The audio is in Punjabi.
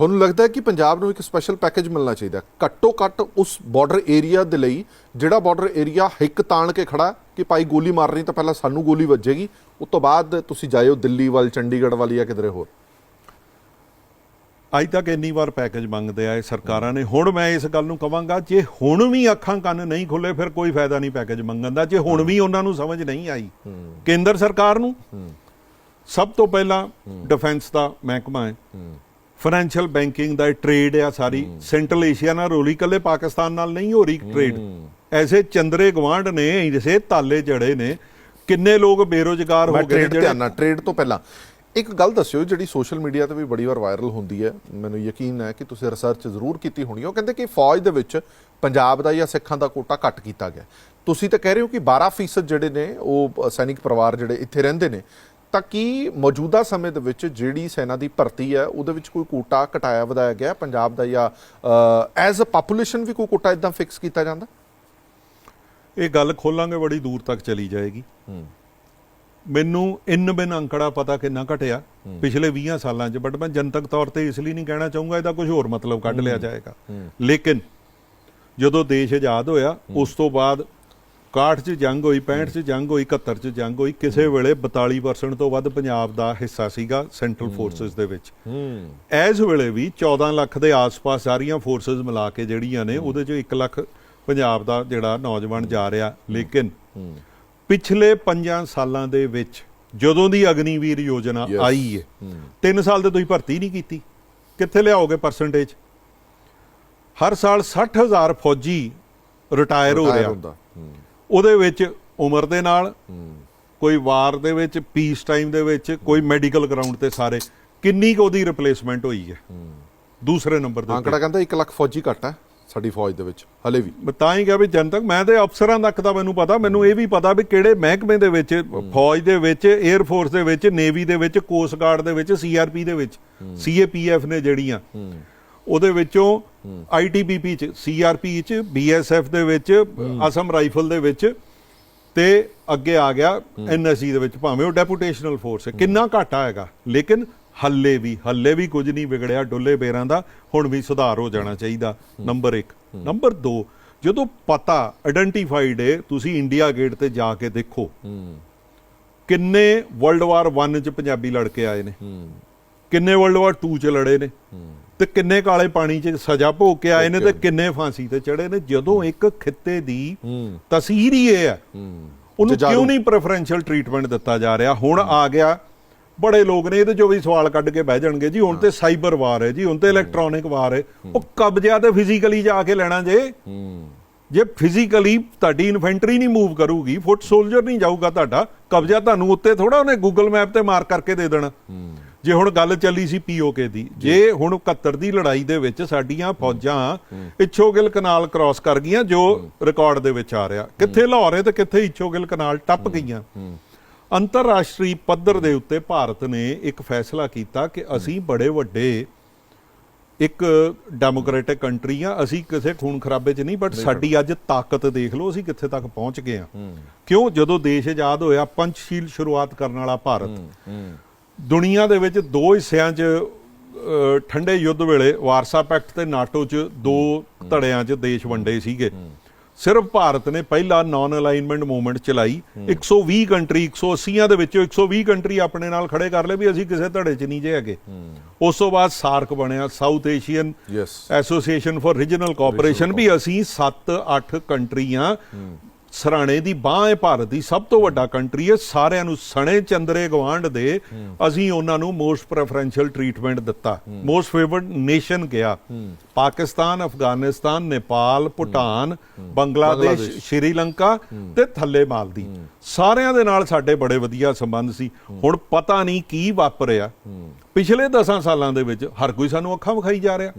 ਤੁਹਾਨੂੰ ਲੱਗਦਾ ਹੈ ਕਿ ਪੰਜਾਬ ਨੂੰ ਇੱਕ ਸਪੈਸ਼ਲ ਪੈਕੇਜ ਮਿਲਣਾ ਚਾਹੀਦਾ? ਘੱਟੋ ਘੱਟ ਉਸ ਬਾਰਡਰ ਏਰੀਆ ਦੇ ਲਈ ਜਿਹੜਾ ਬਾਰਡਰ ਏਰੀਆ ਹਿੱਕ ਤਾਣ ਕੇ ਖੜਾ ਕਿ ਭਾਈ ਗੋਲੀ ਮਾਰਨੀ ਤਾਂ ਪਹਿਲਾਂ ਸਾਨੂੰ ਗੋਲੀ ਵੱਜੇਗੀ ਉਸ ਤੋਂ ਬਾਅਦ ਤੁਸੀਂ ਜਾਇਓ ਦਿੱਲੀ ਵੱਲ ਚੰਡੀਗੜ੍ਹ ਵੱਲ ਜਾਂ ਕਿਧਰੇ ਹੋਰ। ਅੱਜ ਤੱਕ ਇੰਨੀ ਵਾਰ ਪੈਕੇਜ ਮੰਗਦੇ ਆਏ ਸਰਕਾਰਾਂ ਨੇ ਹੁਣ ਮੈਂ ਇਸ ਗੱਲ ਨੂੰ ਕਵਾਂਗਾ ਜੇ ਹੁਣ ਵੀ ਅੱਖਾਂ ਕੰਨ ਨਹੀਂ ਖੁੱਲੇ ਫਿਰ ਕੋਈ ਫਾਇਦਾ ਨਹੀਂ ਪੈਕੇਜ ਮੰਗਣ ਦਾ। ਜੇ ਹੁਣ ਵੀ ਉਹਨਾਂ ਨੂੰ ਸਮਝ ਨਹੀਂ ਆਈ ਕੇਂਦਰ ਸਰਕਾਰ ਨੂੰ ਸਭ ਤੋਂ ਪਹਿਲਾਂ ਡਿਫੈਂਸ ਦਾ ਮਹਿਕਮਾ ਹੈ। ਫਾਈਨੈਂਸ਼ੀਅਲ ਬੈਂਕਿੰਗ ਦਾ ਟ੍ਰੇਡ ਆ ਸਾਰੀ। ਸੈਂਟਰਲ ਏਸ਼ੀਆ ਨਾਲ ਰੋਲੀ ਕੱਲੇ ਪਾਕਿਸਤਾਨ ਨਾਲ ਨਹੀਂ ਹੋ ਰਹੀ ਟ੍ਰੇਡ ਐਸੇ ਚੰਦਰੇ ਗਵਾਂਡ ਨੇ ਐਸੇ ਤਾਲੇ ਜੜੇ ਨੇ ਕਿੰਨੇ ਲੋਕ ਬੇਰੋਜ਼ਗਾਰ ਹੋ ਗਏ ਟ੍ਰੇਡ ਧਿਆਨ ਨਾਲ ਟ੍ਰੇਡ ਤੋਂ ਪਹਿਲਾਂ ਇੱਕ ਗੱਲ ਦੱਸਿਓ ਜਿਹੜੀ ਸੋਸ਼ਲ ਮੀਡੀਆ ਤੇ ਵੀ ਬੜੀ ਵਾਰ ਵਾਇਰਲ ਹੁੰਦੀ ਹੈ। ਮੈਨੂੰ ਯਕੀਨ ਹੈ ਕਿ ਤੁਸੀਂ ਰਿਸਰਚ ਜ਼ਰੂਰ ਕੀਤੀ ਹੋਣੀ ਉਹ ਕਹਿੰਦੇ ਕਿ ਫੌਜ ਦੇ ਵਿੱਚ ਪੰਜਾਬ ਦਾ ਜਾਂ ਸਿੱਖਾਂ ਦਾ ਕੋਟਾ ਘੱਟ ਕੀਤਾ ਗਿਆ ਤੁਸੀਂ ਤਾਂ ਕਹਿ ਰਹੇ ਹੋ ਕਿ 12% ਜਿਹੜੇ ਨੇ ਉਹ ਸੈਨਿਕ ਪਰਿਵਾਰ ਜਿਹੜੇ ਇੱਥੇ ਰਹਿੰਦੇ ਨੇ ਤਾਂ ਕੀ ਮੌਜੂਦਾ ਸਮੇਂ ਦੇ ਵਿੱਚ ਜਿਹੜੀ ਸੈਨਾ ਦੀ ਭਰਤੀ ਹੈ ਉਹਦੇ ਵਿੱਚ ਕੋਈ ਕੋਟਾ ਘਟਾਇਆ ਵਧਾਇਆ ਗਿਆ ਪੰਜਾਬ ਦਾ ਜਾਂ ਐਜ਼ ਅ ਪਾਪੂਲੇਸ਼ਨ ਵੀ ਕੋਈ ਕੋਟਾ ਇਦਾਂ ਫਿਕਸ ਕੀਤਾ ਜਾਂਦਾ? ਇਹ ਗੱਲ ਖੋਲਾਂਗੇ ਬੜੀ ਦੂਰ ਤੱਕ ਚਲੀ ਜਾਏਗੀ। ਮੈਨੂੰ ਇਨ ਬਿਨ ਅੰਕੜਾ ਪਤਾ ਕਿੰਨਾ ਘਟਿਆ ਪਿਛਲੇ 20 ਸਾਲਾਂ 'ਚ ਬਟ ਮੈਂ ਜਨਤਕ ਤੌਰ ਤੇ ਇਸ ਲਈ ਨਹੀਂ ਕਹਿਣਾ ਚਾਹੂੰਗਾ ਇਹਦਾ ਕੁਝ ਹੋਰ ਮਤਲਬ ਕੱਢ ਲਿਆ ਜਾਏਗਾ। ਲੇਕਿਨ ਜਦੋਂ ਦੇਸ਼ ਆਜ਼ਾਦ ਹੋਇਆ ਉਸ ਤੋਂ ਬਾਅਦ 61 'ਚ ਜੰਗ ਹੋਈ 65 'ਚ ਜੰਗ ਹੋਈ 71 'ਚ ਜੰਗ ਹੋਈ ਕਿਸੇ ਵੇਲੇ 42% ਤੋਂ ਵੱਧ ਪੰਜਾਬ ਦਾ ਹਿੱਸਾ ਸੀਗਾ ਸੈਂਟਰਲ ਫੋਰਸਸ ਦੇ ਵਿੱਚ। ਐਸ ਵੇਲੇ ਵੀ 14 ਲੱਖ ਦੇ ਆਸ-ਪਾਸ ਸਾਰੀਆਂ ਫੋਰਸਸ ਮਿਲਾ ਕੇ ਜਿਹੜੀਆਂ ਨੇ ਉਹਦੇ 'ਚੋਂ 1 ਲੱਖ ਪੰਜਾਬ ਦਾ ਜਿਹੜਾ ਨੌਜਵਾਨ ਜਾ ਰਿਹਾ। ਲੇਕਿਨ ਪਿਛਲੇ 5 ਸਾਲਾਂ ਦੇ ਵਿੱਚ ਜਦੋਂ ਦੀ ਅਗਨੀਵੀਰ ਯੋਜਨਾ. ਆਈ ਹੈ। 3 ਸਾਲ ਤੇ ਤੁਸੀਂ ਭਰਤੀ ਨਹੀਂ ਕੀਤੀ। ਕਿੱਥੇ ਲਿਆਓਗੇ ਪਰਸੈਂਟੇਜ ਹਰ ਸਾਲ 60000 ਫੌਜੀ ਰਿਟਾਇਰ ਹੋ ਰਿਹਾ। ਹੁੰਦਾ। ਉਹਦੇ ਵਿੱਚ ਉਮਰ ਦੇ ਨਾਲ ਕੋਈ ਵਾਰ ਦੇ ਵਿੱਚ ਪੀਸ ਟਾਈਮ ਦੇ ਵਿੱਚ ਕੋਈ ਮੈਡੀਕਲ ਗਰਾਊਂਡ ਤੇ ਸਾਰੇ ਕਿੰਨੀ ਕੁ ਉਹਦੀ ਰਿਪਲੇਸਮੈਂਟ ਹੋਈ ਹੈ? ਦੂਸਰੇ ਨੰਬਰ ਦੇ ਆંકੜਾ ਕਹਿੰਦਾ 1 ਲੱਖ ਫੌਜੀ ਘੱਟ ਹੈ ਸਾਡੀ ਫੌਜ ਦੇ ਵਿੱਚ ਹਲੇ ਵੀ। ਮੈਂ ਤਾਂ ਹੀ ਕਿਹਾ ਵੀ ਜਨਤਕ ਮੈਂ ਤੇ ਅਫਸਰਾਂ ਤੱਕ ਦਾ ਮੈਨੂੰ ਪਤਾ ਮੈਨੂੰ ਇਹ ਵੀ ਪਤਾ ਵੀ ਕਿਹੜੇ ਮਹਿਕਮੇ ਦੇ ਵਿੱਚ ਫੌਜ ਦੇ ਵਿੱਚ 에ਅਰ ਫੋਰਸ ਦੇ ਵਿੱਚ ਨੇਵੀ ਦੇ ਵਿੱਚ ਕੋਸਟ ਗਾਰਡ ਦੇ ਵਿੱਚ ਸੀਆਰਪੀ ਦੇ ਵਿੱਚ ਸੀਏਪੀਐਫ ਨੇ ਜਿਹੜੀਆਂ। ਉਹਦੇ ਵਿੱਚੋਂ ਆਈਟੀਬੀਪੀ ਚ ਸੀਆਰਪੀ ਚ ਬੀਐਸਐਫ ਦੇ ਵਿੱਚ ਅਸਮ ਰਾਈਫਲ ਦੇ ਵਿੱਚ ਤੇ ਅੱਗੇ ਆ ਗਿਆ ਐਨਐਸਜੀ ਦੇ ਵਿੱਚ ਭਾਵੇਂ ਉਹ ਡੈਪੂਟੇਸ਼ਨਲ ਫੋਰਸ ਹੈ। ਕਿੰਨਾ ਘਾਟਾ ਹੈਗਾ ਲੇਕਿਨ ਹੱਲੇ ਵੀ ਹੱਲੇ ਵੀ ਕੁਝ ਨਹੀਂ ਵਿਗੜਿਆ ਡੁੱਲੇ ਬੇਰਾਂ ਦਾ ਹੁਣ ਵੀ ਸੁਧਾਰ ਹੋ ਜਾਣਾ ਚਾਹੀਦਾ ਨੰਬਰ 1 ਨੰਬਰ 2 ਜਦੋਂ ਪਤਾ ਆਇਡੈਂਟੀਫਾਈਡ ਹੈ ਤੁਸੀਂ ਇੰਡੀਆ ਗੇਟ ਤੇ ਜਾ ਕੇ ਦੇਖੋ। ਕਿੰਨੇ ਵਰਲਡ ਵਾਰ 1 ਚ ਪੰਜਾਬੀ ਲੜ ਕੇ ਆਏ ਨੇ। ਕਿੰਨੇ ਵਰਲਡ ਵਾਰ 2 ਚ ਲੜੇ ਨੇ ਤੇ ਕਿੰਨੇ ਕਾਲੇ ਪਾਣੀ 'ਚ ਸਜ਼ਾ ਭੋਗ ਕੇ ਆਏ ਨੇ ਤੇ ਕਿੰਨੇ ਫਾਂਸੀ ਤੇ ਚੜੇ ਨੇ। ਜਦੋਂ ਇੱਕ ਖਿੱਤੇ ਦੀ ਤਸਵੀਰ ਹੀ ਇਹ ਹੈ। ਉਹਨੂੰ। ਕਿਉਂ ਨਹੀਂ ਪ੍ਰੈਫਰੈਂਸ਼ੀਅਲ ਟ੍ਰੀਟਮੈਂਟ ਦਿੱਤਾ ਜਾ ਰਿਹਾ? ਹੁਣ ਆ ਗਿਆ। ਬੜੇ ਲੋਕ ਨੇ ਇਹਦੇ ਚੋਂ ਵੀ ਸਵਾਲ ਕੱਢ ਕੇ ਬਹਿ ਜਾਣਗੇ। ਜੀ ਹੁਣ ਤੇ ਸਾਈਬਰ ਵਾਰ ਹੈ ਜੀ ਹੁਣ ਤੇ ਇਲੈਕਟ੍ਰੋਨਿਕ ਵਾਰ ਹੈ। ਉਹ ਕਬਜ਼ਾ ਤੇ ਫਿਜ਼ੀਕਲੀ ਜਾ ਕੇ ਲੈਣਾ ਜੇ। ਜੇ ਫਿਜ਼ੀਕਲੀ ਤੁਹਾਡੀ ਇਨਫੈਂਟਰੀ ਨਹੀਂ ਮੂਵ ਕਰੂਗੀ ਫੁੱਟ ਸੋਲਜਰ ਨਹੀਂ ਜਾਊਗਾ ਤੁਹਾਡਾ ਕਬਜ਼ਾ ਤੁਹਾਨੂੰ ਉੱਤੇ ਥੋੜਾ ਉਹਨੇ ਗੂਗਲ ਮੈਪ ਤੇ ਮਾਰ ਕਰਕੇ ਦੇ ਦੇਣਾ। ਜੇ ਹੁਣ ਗੱਲ ਚੱਲੀ ਸੀ ਪੀਓਕੇ ਦੀ ਜੇ ਹੁਣ 71 ਦੀ ਲੜਾਈ ਦੇ ਵਿੱਚ ਸਾਡੀਆਂ ਫੌਜਾਂ ਇਛੋਗਿਲ ਕਨਾਲ ਕ੍ਰਾਸ ਕਰ ਗਈਆਂ ਜੋ ਰਿਕਾਰਡ ਦੇ ਵਿੱਚ ਆ ਰਿਹਾ। ਕਿੱਥੇ ਲਾਹੌਰ ਤੇ ਕਿੱਥੇ ਇਛੋਗਿਲ ਕਨਾਲ ਟੱਪ ਗਈਆਂ। ਅੰਤਰਰਾਸ਼ਟਰੀ ਪੱਧਰ ਦੇ ਉੱਤੇ ਭਾਰਤ ਨੇ ਇੱਕ ਫੈਸਲਾ ਕੀਤਾ ਕਿ ਅਸੀਂ ਬੜੇ ਵੱਡੇ ਇੱਕ ਡੈਮੋਕ੍ਰੈਟਿਕ ਕੰਟਰੀ ਆ ਅਸੀਂ ਕਿਸੇ ਖੂਨ ਖਰਾਬੇ 'ਚ ਨਹੀਂ ਬਟ ਸਾਡੀ ਅੱਜ ਤਾਕਤ ਦੇਖ ਲਓ ਅਸੀਂ ਕਿੱਥੇ ਤੱਕ ਪਹੁੰਚ ਗਏ ਆ ਕਿਉਂ? ਜਦੋਂ ਦੇਸ਼ ਆਜ਼ਾਦ ਹੋਇਆ ਪੰਚਸ਼ੀਲ ਸ਼ੁਰੂਆਤ ਕਰਨ ਵਾਲਾ ਭਾਰਤ। ਦੁਨੀਆ ਦੇ ਵਿੱਚ ਦੋ ਹਿੱਸਿਆਂ 'ਚ ਠੰਡੇ ਯੁੱਧ ਵੇਲੇ ਵਾਰਸਾ ਪੈਕਟ ਤੇ ਨਾਟੋ 'ਚ ਦੋ ਧੜਿਆਂ 'ਚ ਦੇਸ਼ ਵੰਡੇ ਸੀਗੇ। ਸਿਰਫ ਭਾਰਤ ਨੇ ਪਹਿਲਾ ਨਾਨ ਅਲਾਈਨਮੈਂਟ ਮੂਵਮੈਂਟ ਚਲਾਈ 120 ਕੰਟਰੀ 180ਾਂ ਦੇ ਵਿੱਚੋਂ 120 ਕੰਟਰੀ ਆਪਣੇ ਨਾਲ ਖੜੇ ਕਰ ਲਏ ਵੀ ਅਸੀਂ ਕਿਸੇ ਧੜੇ 'ਚ ਨਹੀਂ ਜੇ ਹੈਗੇ। ਉਸ ਤੋਂ ਬਾਅਦ ਸਾਰਕ ਬਣਿਆ South Asian Association for Regional Cooperation ਵੀ ਅਸੀਂ 7-8 ਕੰਟਰੀਆਂ ਸਰਾਣੇ ਦੀ ਬਾਹ ਹੈ ਭਾਰਤ ਦੀ ਸਭ ਤੋਂ ਵੱਡਾ ਕੰਟਰੀ ਹੈ। ਸਾਰਿਆਂ ਨੂੰ ਸਣੇ ਚੰਦਰੇ ਗਵਾਂਡ ਦੇ ਅਸੀਂ ਉਹਨਾਂ ਨੂੰ ਮੋਸਟ ਪ੍ਰੈਫਰੈਂਸ਼ੀਅਲ ਟ੍ਰੀਟਮੈਂਟ ਦਿੱਤਾ। ਮੋਸਟ ਫੇਵਰਡ ਨੇਸ਼ਨ ਗਿਆ ਪਾਕਿਸਤਾਨ ਅਫਗਾਨਿਸਤਾਨ ਨੇਪਾਲ ਭੂਟਾਨ ਬੰਗਲਾਦੇਸ਼। ਸ਼੍ਰੀਲੰਕਾ ਤੇ ਥੱਲੇ ਮਾਲਦੀ ਸਾਰਿਆਂ ਦੇ ਨਾਲ ਸਾਡੇ ਬੜੇ ਵਧੀਆ ਸੰਬੰਧ ਸੀ। ਹੁਣ ਪਤਾ ਨਹੀਂ ਕੀ ਵਾਪਰਿਆ। ਪਿਛਲੇ 10 ਸਾਲਾਂ ਦੇ ਵਿੱਚ ਹਰ ਕੋਈ ਸਾਨੂੰ ਅੱਖਾਂ ਵਿਖਾਈ ਜਾ ਰਿਹਾ।